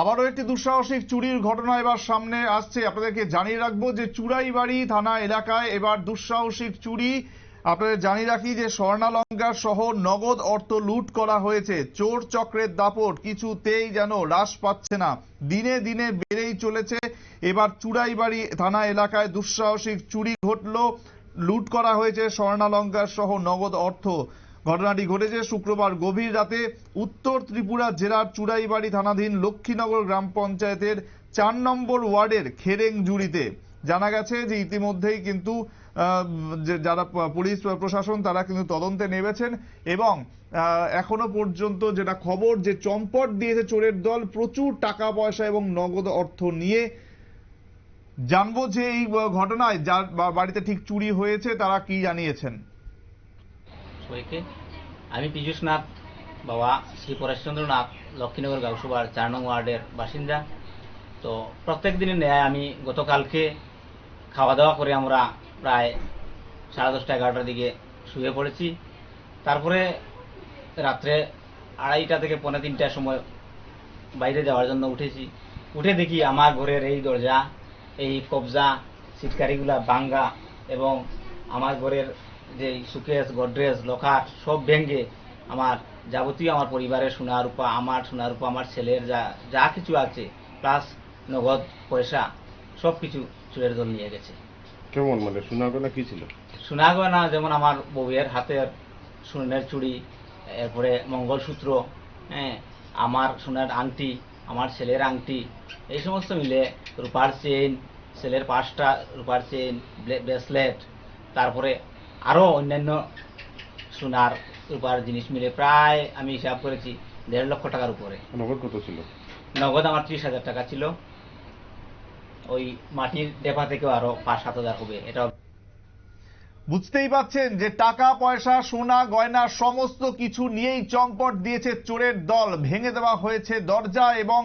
আবারও একটি দুঃসাহসিক চুরির ঘটনা এবার সামনে আসছে। আপনাদেরকে জানিয়ে রাখব যে চুরাইবাড়ি থানা এলাকায় এবার দুঃসাহসিক চুরি। আপনাদের জানিয়ে রাখি যে স্বর্ণালঙ্কার সহ নগদ অর্থ লুট করা হয়েছে। চোর চক্রের দাপট কিছুতেই যেন হ্রাস পাচ্ছে না। দিনে দিনে বেড়েই চলেছে। এবার চুরাইবাড়ি থানা এলাকায় দুঃসাহসিক চুরি ঘটলো। লুট করা হয়েছে স্বর্ণালঙ্কার সহ নগদ অর্থ। ঘটনাটি ঘটেছে শুক্রবার গভীর রাতে উত্তর ত্রিপুরা জেলার চুড়াইবাড়ি থানাধীন লক্ষ্মীনগর গ্রাম পঞ্চায়েতের চার নম্বর ওয়ার্ডের খেরেংজুড়িতে জানা গেছে যে ইতিমধ্যেই কিন্তু যারা পুলিশ প্রশাসন, তারা কিন্তু তদন্তে নেমেছেন এবং এখনও পর্যন্ত যেটা খবর যে চম্পট দিয়েছে চোরের দল, প্রচুর টাকা পয়সা এবং নগদ অর্থ নিয়ে। জানব যে এই ঘটনায় যার বাড়িতে ঠিক চুরি হয়েছে, তারা কি জানিয়েছেন? সবাইকে আমি পীযুষ নাথ, বাবা শ্রী পরেশচন্দ্র নাথ, লক্ষ্মীনগর গাউসুবার চার নং ওয়ার্ডের বাসিন্দা। তো প্রত্যেক দিনের ন্যায় আমি গতকালকে খাওয়া দাওয়া করে আমরা প্রায় সাড়ে দশটা, এগারোটার দিকে শুয়ে পড়েছি। তারপরে রাত্রে আড়াইটা থেকে পৌনে তিনটার সময় বাইরে যাওয়ার জন্য উঠেছি। উঠে দেখি আমার ঘরের এই দরজা, এই কবজা সিটকারিগুলা ভাঙ্গা এবং আমার ঘরের যে সুকেস গডরেজ লকার সব ভেঙ্গে আমার যাবতীয় আমার পরিবারের সোনা রূপা আমার সোনা রূপা আমার ছেলের যা যা কিছু আছে প্লাস নগদ পয়সা সব কিছু চুরের দল নিয়ে গেছে। কেমন মানে সোনা গয়না কি ছিল? সোনা গয়না যেমন আমার বউয়ের হাতের সোনের চুড়ি এরপরে মঙ্গলসূত্র হ্যাঁ আমার সোনার আংটি আমার ছেলের আংটি এই সমস্ত মিলে রূপার চেইন ছেলের পাঁচটা রূপার চেইন ব্রেসলেট তারপরে আরও অন্যান্য সোনার রূপার জিনিস মিলে প্রায় আমি হিসাব করেছি দেড় লক্ষ টাকার উপরে। নগদ কত ছিল? নগদ আমার ত্রিশ হাজার টাকা ছিল। ওই মাটির ডেপা থেকেও আরও পাঁচ সাত হাজার হবে এটা বুঝতেই পাচ্ছেন যে টাকা পয়সা সোনা গয়না সমস্ত কিছু নিয়েই চম্পট দিয়েছে চোরের দল। ভেঙে দেওয়া হয়েছে দরজা এবং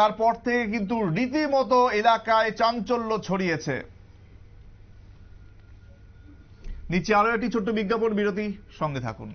তারপর থেকে কিন্তু রীতিমতো এলাকায় চাঞ্চল্য ছড়িয়েছে। নিচে আরও একটি ছোট্ট বিজ্ঞাপন বিরতি সঙ্গে থাকুন।